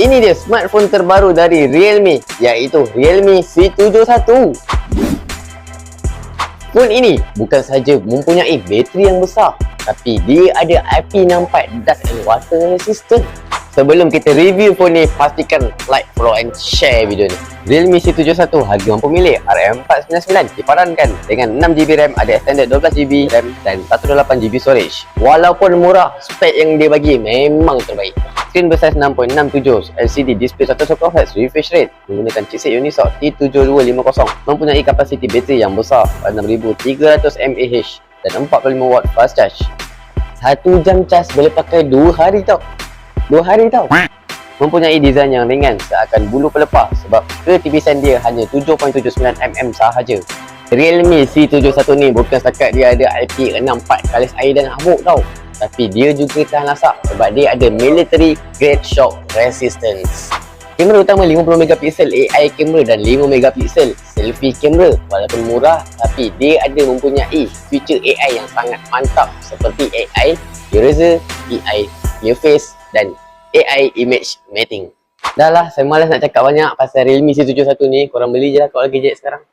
Ini dia smartphone terbaru dari Realme iaitu Realme C71. Phone ini bukan sahaja mempunyai bateri yang besar tapi dia ada IP64 dust and water resistant. Sebelum kita review phone ni, pastikan like, follow and share video ni. Realme C71 harga mampu milik RM499 diparankan dengan 6GB RAM, ada extended 12GB RAM dan 128GB storage. Walaupun murah, spek yang dia bagi memang terbaik. Screen bersaiz 6.67, LCD display 120Hz refresh rate menggunakan chipset Unisoc T7250 mempunyai kapasiti bateri yang besar 6300 mAh dan 45W fast charge. Satu jam cas boleh pakai dua hari tau. Dua hari tau. Mempunyai desain yang ringan seakan bulu pelepah sebab ketipisan dia hanya 7.79mm sahaja. Realme C71 ni bukan setakat dia ada IP64 kalis air dan habuk tau. Tapi dia juga tahan lasak sebab dia ada military grade shock resistance. Kamera utama 50MP AI kamera dan 5MP selfie kamera walaupun murah tapi dia ada mempunyai feature AI yang sangat mantap seperti AI eraser, AI clear face dan AI image mating. Dah lah, saya malas nak cakap banyak pasal Realme C71 ni. Korang beli je lah kalau gadget sekarang.